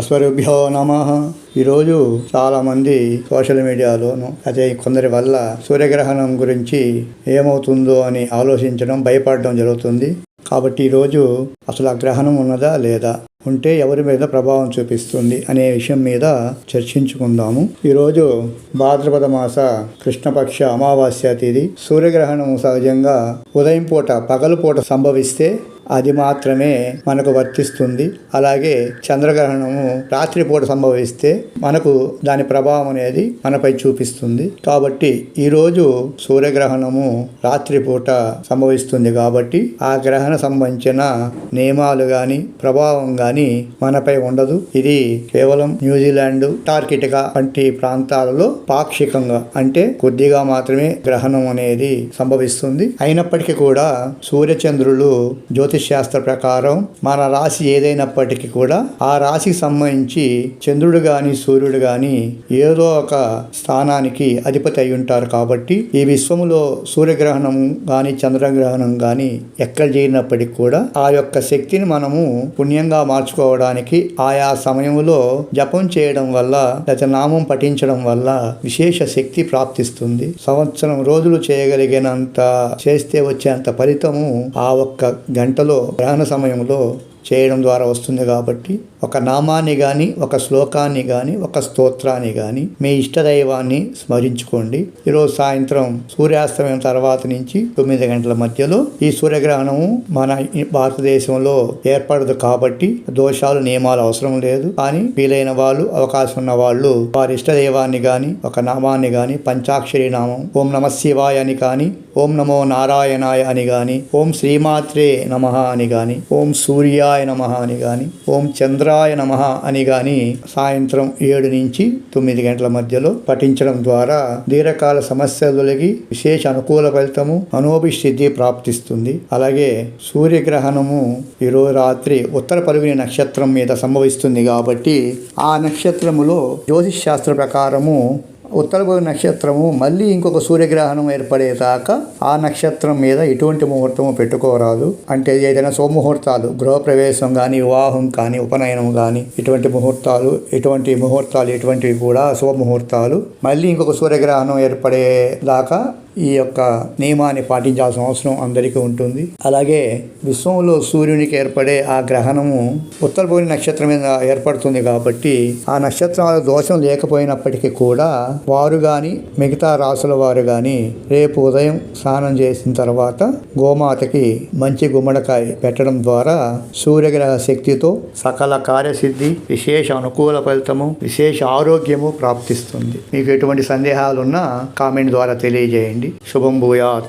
అస్వరుభ్యో నమ. ఈరోజు చాలామంది సోషల్ మీడియాలోను అదే కొందరి వల్ల సూర్యగ్రహణం గురించి ఏమవుతుందో అని ఆలోచించడం భయపడడం జరుగుతుంది. కాబట్టి ఈరోజు అసలు ఆ గ్రహణం ఉన్నదా లేదా ఉంటే ఎవరి మీద ప్రభావం చూపిస్తుంది అనే విషయం మీద చర్చించుకుందాము. ఈరోజు భాద్రపద మాస కృష్ణపక్ష అమావాస్య తేదీ. సూర్యగ్రహణం సహజంగా ఉదయం పూట పగలు పూట సంభవిస్తే అది మాత్రమే మనకు వర్తిస్తుంది. అలాగే చంద్రగ్రహణము రాత్రిపూట సంభవిస్తే మనకు దాని ప్రభావం అనేది మనపై చూపిస్తుంది. కాబట్టి ఈరోజు సూర్యగ్రహణము రాత్రిపూట సంభవిస్తుంది కాబట్టి ఆ గ్రహణ సంబంధించిన నియమాలు కానీ ప్రభావం కానీ మనపై ఉండదు. ఇది కేవలం న్యూజిలాండ్ టార్కిటికా వంటి ప్రాంతాలలో పాక్షికంగా అంటే కొద్దిగా మాత్రమే గ్రహణం అనేది సంభవిస్తుంది. అయినప్పటికీ కూడా సూర్యచంద్రులు జ్యోతిష్ శాస్త్ర ప్రకారం మన రాశి ఏదైనప్పటికీ కూడా ఆ రాశికి సంబంధించి చంద్రుడు గాని సూర్యుడు గాని ఏదో ఒక స్థానానికి అధిపతి అయి ఉంటారు కాబట్టి ఈ విశ్వములో సూర్యగ్రహణం గాని చంద్రగ్రహణం గాని ఎక్కడ చేరినప్పటికీ కూడా ఆ యొక్క శక్తిని మనము పుణ్యంగా మార్చుకోవడానికి ఆయా సమయంలో జపం చేయడం వల్ల లేదా నామం పఠించడం వల్ల విశేష శక్తి ప్రాప్తిస్తుంది. సంవత్సరం రోజులు చేయగలిగినంత చేస్తే వచ్చేంత ఫలితము ఆ ఒక్క గంటలో గ్రహణ సమయంలో చేయడం ద్వారా వస్తుంది కాబట్టి ఒక నామాన్ని కానీ ఒక శ్లోకాన్ని కానీ ఒక స్తోత్రాన్ని కానీ మీ ఇష్టదైవాన్ని స్మరించుకోండి. ఈరోజు సాయంత్రం సూర్యాస్తమయం తర్వాత నుంచి తొమ్మిది గంటల మధ్యలో ఈ సూర్యగ్రహణము మన ఈ భారతదేశంలో ఏర్పడదు కాబట్టి దోషాలు నియమాలు అవసరం లేదు. కానీ వీలైన వాళ్ళు అవకాశం ఉన్న వాళ్ళు వారి ఇష్టదైవాన్ని కానీ ఒక నామాన్ని కానీ పంచాక్షరి నామం ఓం నమ శివాయ అని కానీ ఓం నమో నారాయణాయ అని కానీ ఓం శ్రీమాత్రే నమ అని కానీ ఓం సూర్యాయ నమ అని కానీ ఓం చంద్రాయ నమ అని కానీ సాయంత్రం ఏడు నుంచి తొమ్మిది గంటల మధ్యలో పఠించడం ద్వారా దీర్ఘకాల సమస్యలకి విశేష అనుకూల ఫలితము మనోభిసిద్ధి ప్రాప్తిస్తుంది. అలాగే సూర్యగ్రహణము ఈరోజు రాత్రి ఉత్తర పలుగుని నక్షత్రం మీద సంభవిస్తుంది కాబట్టి ఆ నక్షత్రములో జ్యోతిష్ శాస్త్ర ప్రకారము ఉత్తరభోగి నక్షత్రము మళ్ళీ ఇంకొక సూర్యగ్రహణం ఏర్పడేదాకా ఆ నక్షత్రం మీద ఎటువంటి ముహూర్తము పెట్టుకోరాదు. అంటే ఏదైనా సోముహూర్తాలు గృహప్రవేశం కానీ వివాహం కానీ ఉపనయనం కానీ ఇటువంటి ముహూర్తాలు ఇటువంటి ముహూర్తాలు ఇటువంటివి కూడా శుభముహూర్తాలు మళ్ళీ ఇంకొక సూర్యగ్రహణం ఏర్పడేదాకా ఈ యొక్క నియమాన్ని పాటించాల్సిన అవసరం అందరికీ ఉంటుంది. అలాగే విశ్వంలో సూర్యునికి ఏర్పడే ఆ గ్రహణము ఉత్తరభూమి నక్షత్రం మీద ఏర్పడుతుంది కాబట్టి ఆ నక్షత్రాల దోషం లేకపోయినప్పటికీ కూడా వారు కానీ మిగతా రాసుల వారు కానీ రేపు ఉదయం స్నానం చేసిన తర్వాత గోమాతకి మంచి గుమ్మడికాయ పెట్టడం ద్వారా సూర్యగ్రహ శక్తితో సకల కార్యసిద్ధి విశేష అనుకూల ఫలితము విశేష ఆరోగ్యము ప్రాప్తిస్తుంది. మీకు ఎటువంటి సందేహాలున్నా కామెంట్ ద్వారా తెలియజేయండి. Şubham Bhuyat.